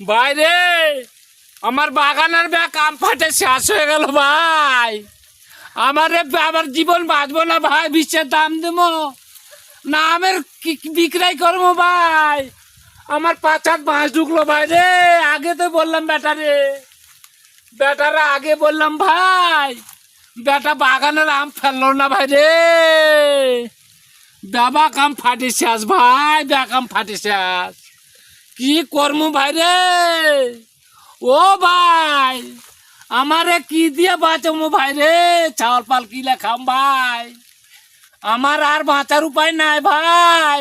বাইরে, আমার বাগানের ব্যাগ আম ফাটে, শেষ হয়ে গেল ভাই। আমার আমার জীবন বাঁচবো না ভাই বিশ্বের দাম দেবো। না আমের বিক্রয় করব ভাই। আমার পাঁচ হাত মাছ ঢুকলো ভাই রে, আগে তো বললাম বেটা রে বেটারা আগে বললাম ভাই বেটা বাগানের আম ফেলল না ভাই রে। বাবা কাম ফাটে শেষ ভাই ব্যাকাম ফাটে শেষ। কি কর্ম ভাই রে? ও ভাই, আমারে কি দিয়ে বাঁচমো ভাই রে? চাওয়াল পাল কিলে খাম ভাই। আমার আর বাঁচার উপায় নাই ভাই।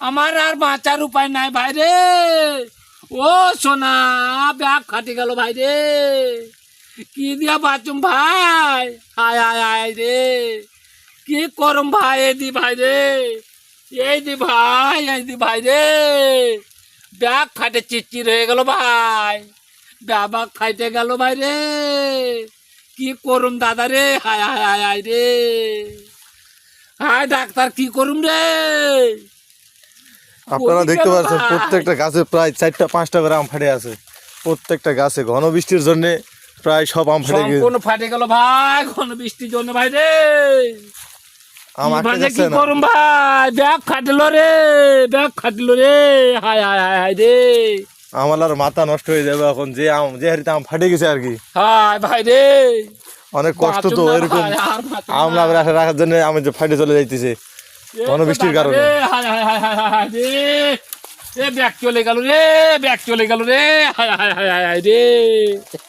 আমার আর বাঁচার উপায় নাই ভাই রে। ও সোনা, ব্যাগ ফাটে গেল ভাই রে। কি দিয়া বাঁচুম ভাই? হায় হায় হায় রে। কি করম ভাই? এই দি ভাই রে। এই দি ভাই, এই দি ভাই রে। ব্যাগ ফাটে চিচির হয়ে গেল ভাই। ব্যাগ ফাইটে গেল ভাই রে। কি করুম দাদা রে? হায় হায় হায় হায় রে। হায় ডাক্তার কি করুম রে? আপনারা দেখতে পাচ্ছেন প্রত্যেকটা গাছে প্রায় চারটা পাঁচটা করে আম ফাটে আছে। প্রত্যেকটা গাছে ঘন বৃষ্টির জন্য প্রায় সব আম ফেটে সম্পূর্ণ ফাটে গেল ভাই ঘন বৃষ্টির জন্য ভাই রে। কি করুম ভাই? ব্যাগ রে ব্যাগ রে। হায় হায় হায় হায় রে। আমার আর মাথা নষ্ট হয়ে যাবে এখন যে আম যে হারিতে আম ফাটে গেছে আর কি। হায় ভাই রে। অনেক কষ্ট তো এরকম আম না। রাখার জন্য আমি যে ফাটে চলে যাইতেছে বৃষ্টির কারণে। হায় হায় হায় হায় হায় হায় রে। এ ব্যাগ চলে গেল রে ব্যাগ চলে গেল রে। হায় হায় হায় হায় রে।